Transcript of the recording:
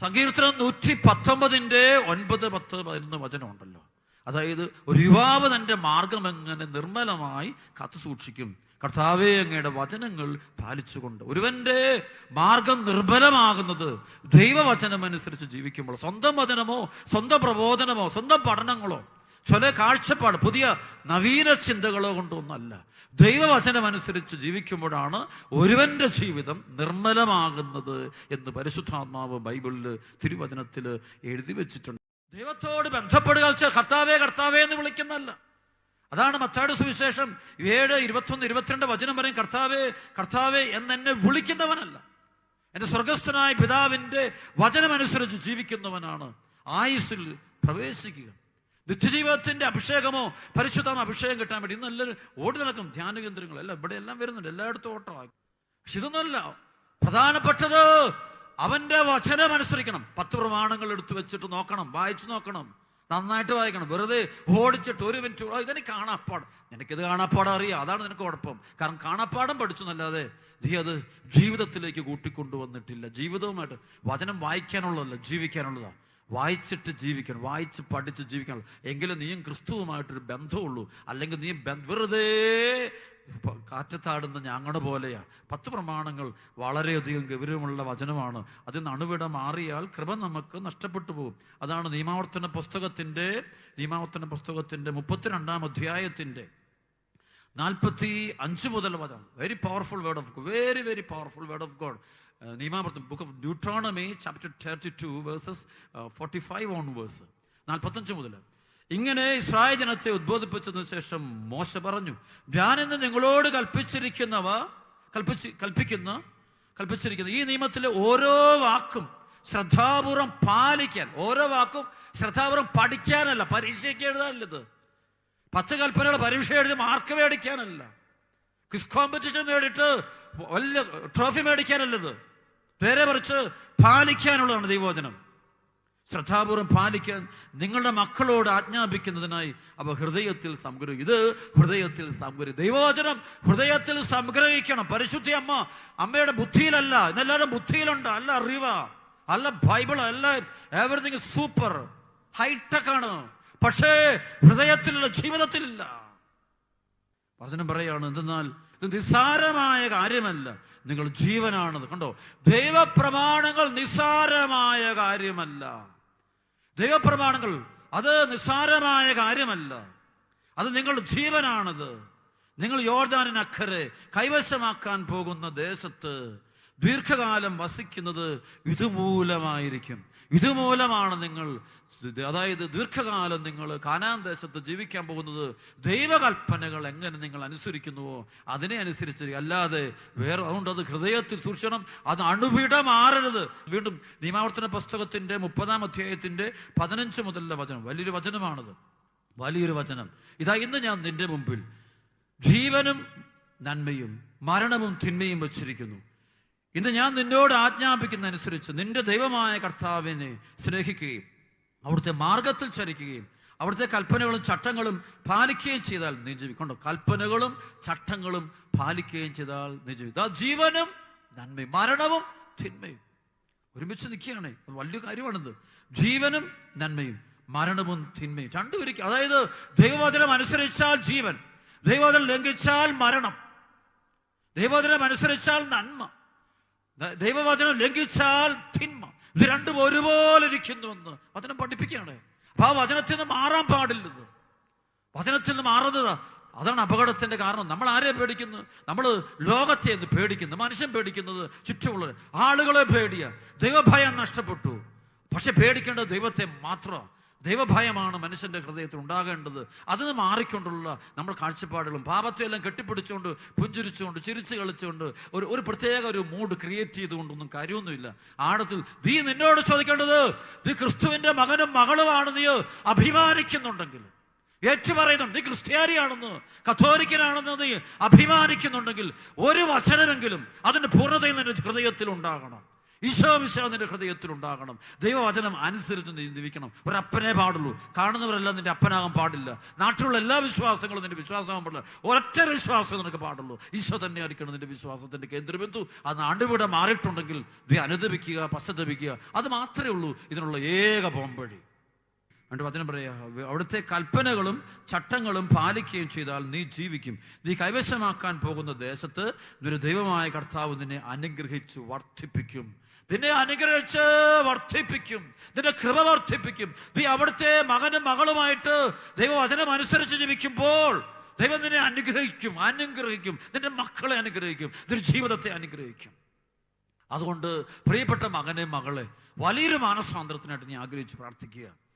സങ്കീർത്തനം നൂറ്റി പത്തൊമ്പതിന്റെ ഒൻപത് പത്ത് പതിനൊന്ന് വചനമുണ്ടല്ലോ. അതായത് ഒരു യുവാവ് തന്റെ മാർഗം എങ്ങനെ നിർമ്മലമായി കാത്തു സൂക്ഷിക്കും. കർത്താവേ അങ്ങയുടെ വചനങ്ങൾ പാലിച്ചുകൊണ്ട് ഒരുവന്റെ മാർഗം നിർബലമാകുന്നത് ദൈവവചനം അനുസരിച്ച് ജീവിക്കുമ്പോൾ സ്വന്തം വചനമോ സ്വന്തം പ്രബോധനമോ സ്വന്തം പഠനങ്ങളോ ചില കാഴ്ചപ്പാട് പുതിയ നവീന ചിന്തകളോ കൊണ്ടൊന്നല്ല ദൈവവചനമനുസരിച്ച് ജീവിക്കുമ്പോഴാണ് ഒരുവന്റെ ജീവിതം നിർമ്മലമാകുന്നത് എന്ന് പരിശുദ്ധാത്മാവ് ബൈബിളിൽ തിരുവചനത്തിൽ എഴുതി വെച്ചിട്ടുണ്ട്. ദൈവത്തോട് ബന്ധപ്പെടുക കർത്താവേ കർത്താവേ എന്ന് വിളിക്കുന്നല്ല അതാണ് മത്താട് സുവിശേഷം ഏഴ് ഇരുപത്തൊന്ന് ഇരുപത്തിരണ്ട് വചനം പറയും കർത്താവേ കർത്താവേ എന്ന് എന്നെ വിളിക്കുന്നവനല്ല എന്റെ സ്വർഗസ്ഥനായ പിതാവിന്റെ വചനമനുസരിച്ച് ജീവിക്കുന്നവനാണ് ആയുസ്സിൽ പ്രവേശിക്കുക. നിത്യജീവിതത്തിന്റെ അഭിഷേകമോ പരിശുദ്ധം അഭിഷേകം കിട്ടാൻ വേണ്ടി ഇന്ന് എല്ലാവരും ഓടി നടക്കും. ധ്യാന കേന്ദ്രങ്ങളെല്ലാം ഇവിടെ എല്ലാം വരുന്നുണ്ട്. എല്ലായിടത്തും ഓട്ടമാകും പക്ഷെ ഇതൊന്നുമല്ല. പ്രധാനപ്പെട്ടത് അവന്റെ വചനം അനുസരിക്കണം. പത്ത് പ്രമാണങ്ങൾ എടുത്തു വെച്ചിട്ട് നോക്കണം. വായിച്ചു നോക്കണം. നന്നായിട്ട് വായിക്കണം. വെറുതെ ഓടിച്ചിട്ട് ഒരു മിനിറ്റ് ഇതെനിക്ക് കാണാപ്പാട്. നിനക്കിത് കാണാപ്പാടം അറിയാം. അതാണ് നിനക്ക് കുഴപ്പം. കാരണം കാണാപ്പാടം പഠിച്ചു എന്നല്ലാതെ നീ അത് ജീവിതത്തിലേക്ക് കൂട്ടിക്കൊണ്ടുവന്നിട്ടില്ല. ജീവിതവുമായിട്ട് വചനം വായിക്കാനുള്ളതല്ല ജീവിക്കാനുള്ളതാ. വായിച്ചിട്ട് ജീവിക്കണം വായിച്ച് പഠിച്ച് ജീവിക്കണം. എങ്കിലും നീയും ക്രിസ്തുവുമായിട്ടൊരു ബന്ധമുള്ളൂ അല്ലെങ്കിൽ നീ വെറുതെ കാറ്റത്താടുന്ന ഞങ്ങളുടെ പോലെയാ. പത്ത് പ്രമാണങ്ങൾ വളരെയധികം ഗൗരവമുള്ള വചനമാണ്. അതിൽ നിന്ന് അണുവിട മാറിയാൽ കൃപ നമുക്ക് നഷ്ടപ്പെട്ടു പോകും. അതാണ് നിയമാവർത്തന പുസ്തകത്തിന്റെ നിയമാവർത്തന പുസ്തകത്തിന്റെ മുപ്പത്തിരണ്ടാം അധ്യായത്തിന്റെ നാൽപ്പത്തി അഞ്ച് മുതൽ വചനം. Very powerful word of very very powerful word of God നിയമാവർത്തം book of Deuteronomy chapter thirty two verses forty five on verse നാൽപ്പത്തഞ്ച് മുതൽ. ഇങ്ങനെ ഇസ്രായേൽ ജനത്തെ ഉദ്ബോധിപ്പിച്ചതിനു ശേഷം മോശ പറഞ്ഞു ഞാനിന്ന് നിങ്ങളോട് കൽപ്പിച്ചിരിക്കുന്നവ കൽപ്പിച്ച് കൽപ്പിക്കുന്ന കൽപ്പിച്ചിരിക്കുന്ന ഈ നിയമത്തിലെ ഓരോ വാക്കും ശ്രദ്ധാപൂർവം പാലിക്കാൻ ഓരോ വാക്കും ശ്രദ്ധാപൂർവം പഠിക്കാനല്ല പരീക്ഷയ്ക്ക് എഴുതാനല്ലത്. പത്ത് കൽപ്പനകൾ പരീക്ഷ എഴുതി മാർക്ക് മേടിക്കാനല്ല. ക്വിസ് കോമ്പറ്റീഷൻ നേടിയിട്ട് വലിയ ട്രോഫി മേടിക്കാനല്ലത്. നേരെ മറിച്ച് പാലിക്കാനുള്ളതാണ് ദൈവവചനം. ശ്രദ്ധാപൂർവം പാലിക്കാൻ നിങ്ങളുടെ മക്കളോട് ആജ്ഞാപിക്കുന്നതിനായി അവ ഹൃദയത്തിൽ സംഗ്രഹം ഇത് ഹൃദയത്തിൽ സംഗ്രഹം ദൈവവചനം ഹൃദയത്തിൽ സംഗ്രഹിക്കണം. പരിശുദ്ധി അമ്മ അമ്മയുടെ ബുദ്ധിയിലല്ല ഇതെല്ലാവരും ബുദ്ധിയിലുണ്ട്. അല്ല അറിവ അല്ല ബൈബിൾ അല്ല എവറിങ് സൂപ്പർ ഹൈടെക് ആണ്. പക്ഷേ ഹൃദയത്തിലുള്ള ജീവിതത്തിലില്ല. വചനം പറയാണ് എന്തെന്നാൽ ഇത് നിസ്സാരമായ കാര്യമല്ല. നിങ്ങൾ ജീവനാണത്. കണ്ടോ? ദൈവപ്രമാണങ്ങൾ നിസ്സാരമായ കാര്യമല്ല. ദൈവപ്രമാണങ്ങൾ അത് നിസ്സാരമായ കാര്യമല്ല. അത് നിങ്ങളുടെ ജീവനാണത്. നിങ്ങൾ യോർദാനിനക്കരെ കൈവശമാക്കാൻ പോകുന്ന ദേശത്ത് ദീർഘകാലം വസിക്കുന്നത് ഇതുമൂലമായിരിക്കും. ഇതുമൂലമാണ് നിങ്ങൾ അതായത് ദീർഘകാലം നിങ്ങൾ കാനാൻ ദേശത്ത് ജീവിക്കാൻ പോകുന്നത് ദൈവകൽപ്പനകൾ എങ്ങനെ നിങ്ങൾ അനുസരിക്കുന്നുവോ അതിനെ അനുസരിച്ച് അല്ലാതെ വേറെ അതുകൊണ്ട് അത് ഹൃദയത്തിൽ സൂക്ഷണം അത് അണുവിട മാറരുത് വീണ്ടും നിയമാവർത്തന പുസ്തകത്തിന്റെ മുപ്പതാം അധ്യായത്തിന്റെ പതിനഞ്ച് മുതലുള്ള വചനം. വലിയൊരു വചനമാണത്. വലിയൊരു വചനം. ഇതാ ഇന്ന് ഞാൻ നിന്റെ മുമ്പിൽ ജീവനും നന്മയും മരണവും തിന്മയും വച്ചിരിക്കുന്നു. ഇന്ന് ഞാൻ നിന്നോട് ആജ്ഞാപിക്കുന്നതനുസരിച്ച് നിന്റെ ദൈവമായ കർത്താവിനെ സ്നേഹിക്കുകയും അവിടുത്തെ മാർഗത്തിൽ ചരിക്കുകയും അവിടുത്തെ കൽപ്പനകളും ചട്ടങ്ങളും പാലിക്കുകയും ചെയ്താൽ നീ ജീവിക്കണ്ടോ കൽപ്പനകളും ചട്ടങ്ങളും പാലിക്കുകയും ചെയ്താൽ നീ ജീവിക്കും. ജീവനും നന്മയും മരണവും തിന്മയും. ഒരുമിച്ച് നിൽക്കുകയാണ്. വലിയ കാര്യമാണിത്. ജീവനും നന്മയും മരണവും തിന്മയും. രണ്ടും ഒരിക്കൽ അതായത് ദൈവവചനം അനുസരിച്ചാൽ ജീവൻ ദൈവവചനം ലംഘിച്ചാൽ മരണം ദൈവവചനം അനുസരിച്ചാൽ നന്മ. ദൈവവചനം ലംഘിച്ചാൽ തിന്മ. ഇത് രണ്ടും ഒരുപോലെ ഇരിക്കുന്നുവെന്ന് വചനം പഠിപ്പിക്കുകയാണ്. അപ്പൊ ആ വചനത്തിൽ നിന്ന് മാറാൻ പാടില്ലത് വചനത്തിൽ നിന്ന് മാറുന്നത് അതാണ് അപകടത്തിന്റെ കാരണം. നമ്മൾ ആരെ പേടിക്കുന്നു? നമ്മൾ ലോകത്തെ എന്ന് പേടിക്കുന്നു. മനുഷ്യൻ പേടിക്കുന്നത് ചുറ്റുമുള്ളവർ ആളുകളെ പേടിയ. ദൈവഭയം നഷ്ടപ്പെട്ടു. പക്ഷെ പേടിക്കേണ്ടത് ദൈവത്തെ മാത്രം ദൈവഭയമാണ് മനുഷ്യന്റെ ഹൃദയത്തിൽ ഉണ്ടാകേണ്ടത്. അതിന് മാറിക്കൊണ്ടുള്ള നമ്മുടെ കാഴ്ചപ്പാടുകളും പാപത്തെ എല്ലാം കെട്ടിപ്പിടിച്ചുകൊണ്ട് പുഞ്ചിരിച്ചുകൊണ്ട് ചിരിച്ചു കളിച്ചുകൊണ്ട് ഒരു ഒരു പ്രത്യേക ഒരു മൂഡ് ക്രിയേറ്റ് ചെയ്തുകൊണ്ടൊന്നും കാര്യമൊന്നുമില്ല. ആഴത്തിൽ നീ നിന്നോട് ചോദിക്കേണ്ടത് നീ ക്രിസ്തുവിന്റെ മകനും മകളുമാണ് നീ അഭിമാനിക്കുന്നുണ്ടെങ്കിൽ. ഏറ്റുപറയുന്നുണ്ട് നീ ക്രിസ്ത്യാനിയാണെന്ന് കത്തോലിക്കനാണെന്ന് നീ അഭിമാനിക്കുന്നുണ്ടെങ്കിൽ ഒരു വചനമെങ്കിലും അതിന്റെ പൂർണതയിൽ നിന്റെ ഹൃദയത്തിൽ ഉണ്ടാകണം. ഈശോ മിശോ നിന്റെ ഹൃദയത്തിൽ ഉണ്ടാകണം. ദൈവവചനം അനുസരിച്ച് നീ ജീവിക്കണം. ഒരപ്പനെ പാടുള്ളൂ. കാണുന്നവരെല്ലാം നിന്റെ അപ്പനാകാൻ പാടില്ല. നാട്ടിലുള്ള എല്ലാ വിശ്വാസങ്ങളും നിന്റെ വിശ്വാസമാകാൻ പാടില്ല. ഒരൊറ്റ വിശ്വാസം നിനക്ക് പാടുള്ളൂ. ഈശോ തന്നെ ആയിരിക്കണം നിന്റെ വിശ്വാസത്തിന്റെ കേന്ദ്രബിന്ദു. അത് നാടുവിടെ മാറിയിട്ടുണ്ടെങ്കിൽ നീ അനുദപിക്കുക പശ്ചാത്തപിക്കുക. അത് മാത്രമേ ഉള്ളൂ. ഇതിനുള്ള ഏക പോംവഴി. എന്നിട്ട് വചനം പറയാ അവിടുത്തെ കൽപ്പനകളും ചട്ടങ്ങളും പാലിക്കുകയും ചെയ്താൽ നീ ജീവിക്കും. നീ കൈവശമാക്കാൻ പോകുന്ന ദേശത്ത് നിന്റെ ദൈവമായ കർത്താവ് നിന്നെ അനുഗ്രഹിച്ചു വർദ്ധിപ്പിക്കും. നിന്നെ അനുഗ്രഹിച്ച് വർദ്ധിപ്പിക്കും. നിന്റെ കൃപ വർദ്ധിപ്പിക്കും. നീ അവിടുത്തെ മകനും മകളുമായിട്ട് ദൈവവചനം അനുസരിച്ച് ജീവിക്കുമ്പോൾ ദൈവം നിന്നെ അനുഗ്രഹിക്കും അനുഗ്രഹിക്കും. നിന്റെ മക്കളെ അനുഗ്രഹിക്കും നിന്റെ ജീവിതത്തെ അനുഗ്രഹിക്കും. അതുകൊണ്ട് പ്രിയപ്പെട്ട മകനെ മകളെ വലിയൊരു മാനസാന്തരത്തിനായിട്ട് നീ ആഗ്രഹിച്ച് പ്രാർത്ഥിക്കുക.